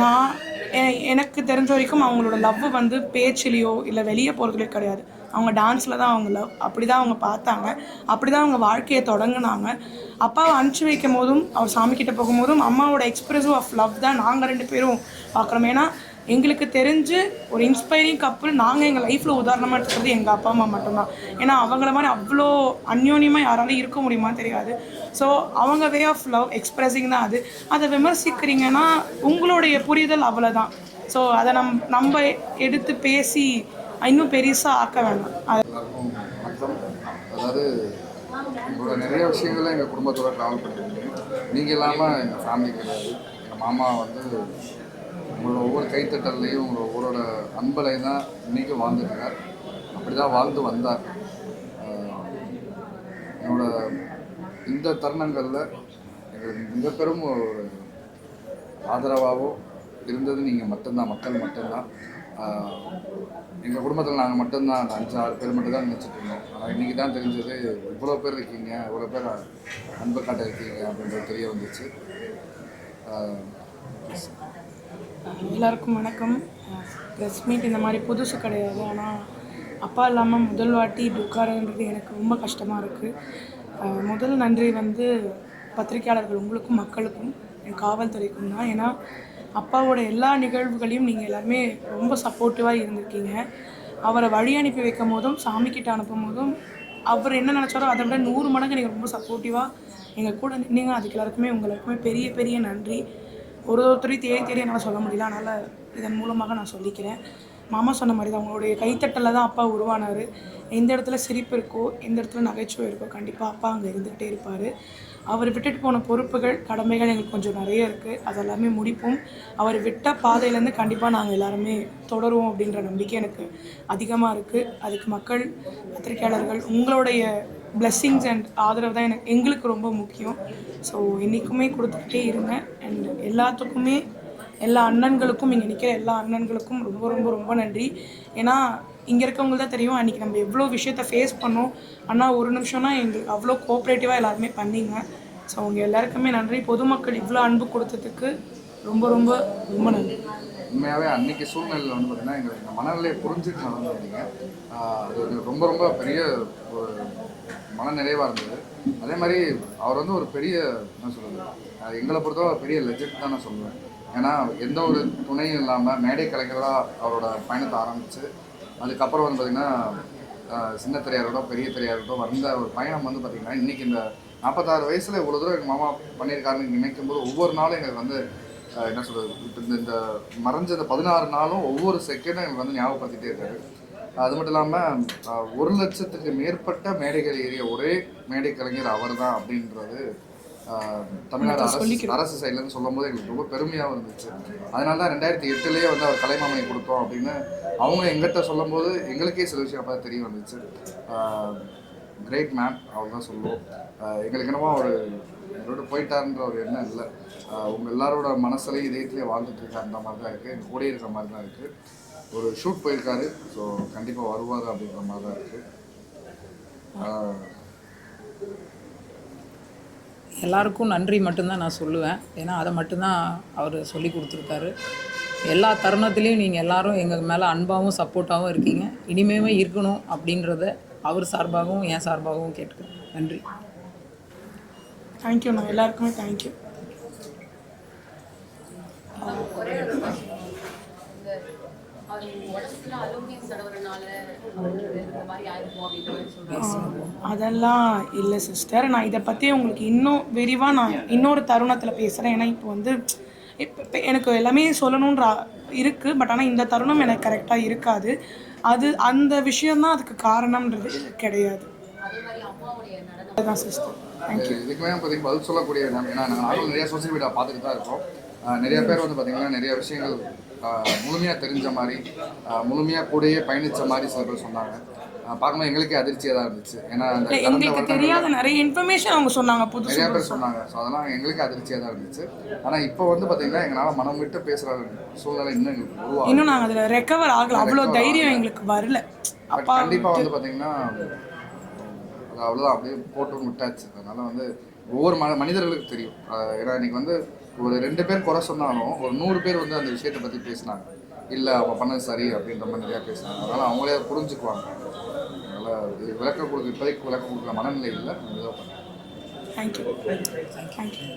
நான் எனக்கு தெரிஞ்ச வரைக்கும் அவங்களோட லவ் வந்து பேச்சிலையோ இல்லை வெளியே போகிறதுலையோ கிடையாது. அவங்க டான்ஸில் தான் அவங்க லவ் அப்படி தான் அவங்க பார்த்தாங்க. அப்படி தான் அவங்க வாழ்க்கையை தொடங்கினாங்க. அப்பாவை அனுப்பிச்சி வைக்கும் போதும் அவர் சாமிக்கிட்ட போகும்போதும் அம்மாவோட எக்ஸ்பிரசிவ் ஆஃப் லவ் தான் நாங்கள் ரெண்டு பேரும் பார்க்குறோம். ஏன்னா எங்களுக்கு தெரிஞ்சு ஒரு இன்ஸ்பைரிங் கப்பல் நாங்கள் எங்கள் லைஃப்பில் உதாரணமாக எடுத்துக்கிறது எங்கள் அப்பா அம்மா மட்டும்தான். ஏன்னா அவங்கள மாதிரி அவ்வளோ அந்யோன்யமாக யாராலும் இருக்க முடியுமா தெரியாது. ஸோ அவங்க வே ஆஃப் லவ் எக்ஸ்பிரஸிங் தான் அது. அதை விமர்சிக்கிறீங்கன்னா உங்களுடைய புரிதல் அவ்வளோதான் ஸோ அதை நம் நம்ம எடுத்து பேசி இன்னும் பெருசாக ஆக்க வேண்டாம் அதாவது உங்களோட நிறைய விஷயங்களை எங்கள் குடும்பத்தோட ட்ராவல் பண்ணியிருக்கீங்க நீங்கள் இல்லாமல் எங்கள் ஃபேமிலி கிடையாது. எங்கள் மாமா வந்து உங்களோட ஒவ்வொரு கைத்தட்டல்லையும் உங்களோட ஒவ்வொருட அன்பலையும் தான் இன்றைக்கும் வாழ்ந்துருக்கார் அப்படி தான் வாழ்ந்து வந்தார். என்னோடய என்னோட இந்த தருணங்களில் எங்களுக்கு மிக பெரும் ஒரு ஆதரவாகவும் இருந்தது. நீங்கள் மட்டும்தான் மக்கள் மட்டும்தான். எங்கள் குடும்பத்தில் நாங்கள் மட்டும்தான் அந்த அஞ்சு ஆறு பேர் மட்டும்தான் நினச்சிட்டு இருந்தோம். ஆனால் இன்றைக்கி தான் தெரிஞ்சது இவ்வளோ பேர் இருக்கீங்க இவ்வளோ பேர் அன்பு காட்ட இருக்கீங்க அப்படின்றது தெரிய வந்துச்சு. எல்லாருக்கும் வணக்கம். ப்ரெஸ் மீட் இந்த மாதிரி புதுசு கிடையாது. ஆனால் அப்பா இல்லாமல் முதல் வாட்டி இப்படி உட்காரன்றது எனக்கு ரொம்ப கஷ்டமாக இருக்குது முதல் நன்றி வந்து பத்திரிக்கையாளர்கள் உங்களுக்கும் மக்களுக்கும் என் காவல்துறைக்கும் தான். ஏன்னா அப்பாவோட எல்லா நிகழ்வுகளையும் நீங்கள் எல்லாருமே ரொம்ப சப்போர்ட்டிவாக இருந்திருக்கீங்க. அவரை வழி அனுப்பி வைக்கும் போதும் சாமிக்கிட்ட அனுப்பும் போதும் அவர் என்ன நினச்சாரோ அதை விட நூறு மடங்கு நீங்கள் ரொம்ப சப்போர்ட்டிவாக எங்கள் கூட நின்றீங்க அதுக்கு எல்லாருக்குமே உங்களுக்குமே பெரிய பெரிய நன்றி. ஒரு ஒருத்தரையும் தேடி தேடி என்னால் சொல்ல முடியல. அதனால் இதன் மூலமாக நான் சொல்லிக்கிறேன். மாமா சொன்ன மாதிரி தான் அவங்களுடைய கைத்தட்டலில் தான் அப்பா உருவானார். எந்த இடத்துல சிரிப்பு இருக்கோ எந்த இடத்துல நகைச்சுவை இருக்கோ கண்டிப்பாக அப்பா அங்கே இருந்துக்கிட்டே இருப்பார். அவர் விட்டுட்டு போன பொறுப்புகள் கடமைகள் எங்களுக்கு கொஞ்சம் நிறைய இருக்குது அதெல்லாமே முடிப்போம். அவர் விட்ட பாதையிலேருந்து கண்டிப்பாக நாங்கள் எல்லாருமே தொடருவோம் அப்படின்ற நம்பிக்கை எனக்கு அதிகமாக இருக்குது அதுக்கு மக்கள் பத்திரிகையாளர்கள் உங்களுடைய பிளெஸ்ஸிங்ஸ் அண்ட் ஆதரவு தான் எனக்கு எங்களுக்கு ரொம்ப முக்கியம். ஸோ என்றைக்குமே கொடுத்துக்கிட்டே இருங்க. அண்ட் எல்லாத்துக்குமே எல்லா அண்ணன்களுக்கும் இங்கே நிற்கிற எல்லா அண்ணன்களுக்கும் ரொம்ப ரொம்ப ரொம்ப நன்றி. ஏன்னா இங்கே இருக்கவங்க தான் தெரியும் அன்றைக்கி நம்ம எவ்வளோ விஷயத்த ஃபேஸ் பண்ணோம். ஆனால் ஒரு நிமிஷம்னா எங்களுக்கு அவ்வளோ கோஆப்ரேட்டிவாக எல்லாருமே பண்ணீங்க. ஸோ அவங்க எல்லாருக்குமே நன்றி. பொதுமக்கள் இவ்வளோ அன்பு கொடுத்ததுக்கு ரொம்ப ரொம்ப ரொம்ப நன்றி. உண்மையாகவே அன்னைக்கு சூழ்நிலையில் வந்து பார்த்தீங்கன்னா எங்களுக்கு மனநிலையை புரிஞ்சுட்டு நடந்துருந்தீங்க அது ரொம்ப ரொம்ப பெரிய ஒரு மன நிறைவாக இருந்தது. அதே மாதிரி அவர் வந்து ஒரு பெரிய என்ன சொல்கிறது எங்களை பொறுத்தவரை ஒரு பெரிய லெஜெண்ட் தான் நான் சொல்லுவேன். ஏன்னா எந்த ஒரு துணையும் இல்லாமல் மேடை கலைஞராக அவரோட பயணத்தை ஆரம்பித்து அதுக்கப்புறம் வந்து பார்த்திங்கன்னா சின்ன திரையாக இருக்கட்டும் பெரிய திரையாக இருக்கட்டும் வந்த ஒரு பயணம் வந்து பார்த்திங்கன்னா இன்றைக்கி இந்த நாற்பத்தாறு வயசில் இவ்வளோ தூரம் எங்கள் மாமா பண்ணியிருக்காருன்னு நினைக்கும் போது ஒவ்வொரு நாளும் எங்களுக்கு வந்து என்ன சொல்கிறது இப்போ இந்த இந்த மறைஞ்ச பதினாறு நாளும் ஒவ்வொரு செகண்டும் எங்களுக்கு வந்து ஞாபகப்படுத்திட்டே இருக்காரு. அது மட்டும் இல்லாமல் ஒரு லட்சத்துக்கு மேற்பட்ட மேடைகள் ஏறிய ஒரே மேடை கலைஞர் அவர் தான் அப்படின்றது தமிழ்நாடு அரசு அரசு சைட்லேருந்து சொல்லும் போது எங்களுக்கு ரொம்ப பெருமையாகவும் இருந்துச்சு. அதனால தான் ரெண்டாயிரத்தி எட்டுலேயே வந்து அவர் கலைமாமணி கொடுத்தோம் அப்படின்னு அவங்க எங்கிட்ட சொல்லும்போது எங்களுக்கே சில விஷயம் அப்போ தெரிய வந்துச்சு. கிரேட் மேன் அவர் தான் சொல்லுவோம். எங்களுக்கு என்னமோ அவர் எங்களோட போயிட்டாருன்ற ஒரு எண்ணம் இல்லை. உங்கள் எல்லாரோட மனசுலையும் இதயத்துலேயே வாழ்ந்துட்டு இருக்காருன்ற மாதிரி தான் இருக்குது எங்கள் கூடயே இருக்கிற மாதிரி தான் இருக்குது ஒரு ஷூட் போயிருக்காரு. ஸோ கண்டிப்பாக வருவார் அப்படின்ற மாதிரி தான் இருக்குது எல்லாருக்கும் நன்றி மட்டும்தான் நான் சொல்லுவேன். ஏன்னா அதை மட்டும்தான் அவர் சொல்லி கொடுத்துருக்காரு. எல்லா தருணத்துலேயும் நீங்கள் எல்லாரும் எங்கள் மேலே அன்பாகவும் சப்போர்ட்டாகவும் இருக்கீங்க. இனிமேவே இருக்கணும் அப்படின்றத அவர் சார்பாகவும் என் சார்பாகவும் கேட்டுக்கிறேன். நன்றி. தேங்க்யூ நான் எல்லாருக்குமே தேங்க்யூ அதெல்லாம் இல்லை சிஸ்டர் நான் இதை பற்றி உங்களுக்கு இன்னும் விரிவாக நான் இன்னொரு தருணத்தில் பேசுகிறேன் ஏன்னா இப்போ வந்து இப்போ எனக்கு எல்லாமே சொல்லணுன்ற இருக்குது பட் ஆனால் இந்த தருணம் எனக்கு கரெக்டாக இருக்காது. அது அந்த விஷயம்தான் அதுக்கு காரணம்ன்றது கிடையாது. அதே மாதிரி அம்மாவுடைய நடனம். அதுதான் சிஸ்டர் தேங்க்யூ இதுக்குமே பார்த்தீங்கன்னா பதில் சொல்லக்கூடிய ஏன்னா நாங்களும் நிறைய சோசியல் மீடியா பார்த்துட்டு தான் இருக்கோம். நிறைய பேர் வந்து பார்த்தீங்கன்னா நிறைய விஷயங்கள் முழுமையாக தெரிஞ்ச மாதிரி முழுமையாக கூடயே பயணித்த மாதிரி சில பேர் சொன்னாங்க. பார்க்கும்போது எங்களுக்கே அதிர்ச்சியாக தான் இருந்துச்சு. ஏன்னா அந்த எங்களுக்கு தெரியாத நிறைய இன்ஃபர்மேஷன் அவங்க சொன்னாங்க புதுசு நிறைய பேர் சொன்னாங்க. ஸோ அதெல்லாம் எங்களுக்கு அதிர்ச்சியாக தான் இருந்துச்சு. ஆனால் இப்போ வந்து பார்த்தீங்கன்னா எங்களால் மனம் விட்டு பேசுகிற சூழ்நிலை இன்னும் எங்களுக்கு உருவாகும் இன்னும் நாங்கள் அதில் ரெக்கவர் ஆகல. அவ்வளோ தைரியம் எங்களுக்கு வரல. கண்டிப்பாக வந்து பார்த்தீங்கன்னா அது அவ்வளோதான் அப்படியே போட்டு விட்டாச்சு. அதனால வந்து ஒவ்வொரு மனிதர்களுக்கு தெரியும். ஏன்னா இன்னைக்கு வந்து ஒரு ரெண்டு பேர் குறை சொன்னாலும் ஒரு நூறு பேர் வந்து அந்த விஷயத்தை பற்றி பேசினாங்க. இல்லை அவன் பண்ணது சரி அப்படின்ற மாதிரி நிறையா பேசினாங்க. அதனால் அவங்களே அதை புரிஞ்சுக்குவாங்க. அதனால் இது விளக்கம் கொடுக்க இப்போதைக்கு விளக்கம் கொடுக்குற மனநிலை இல்லை. நான் இதை பண்ணேன் தேங்க்யூ தேங்க்யூ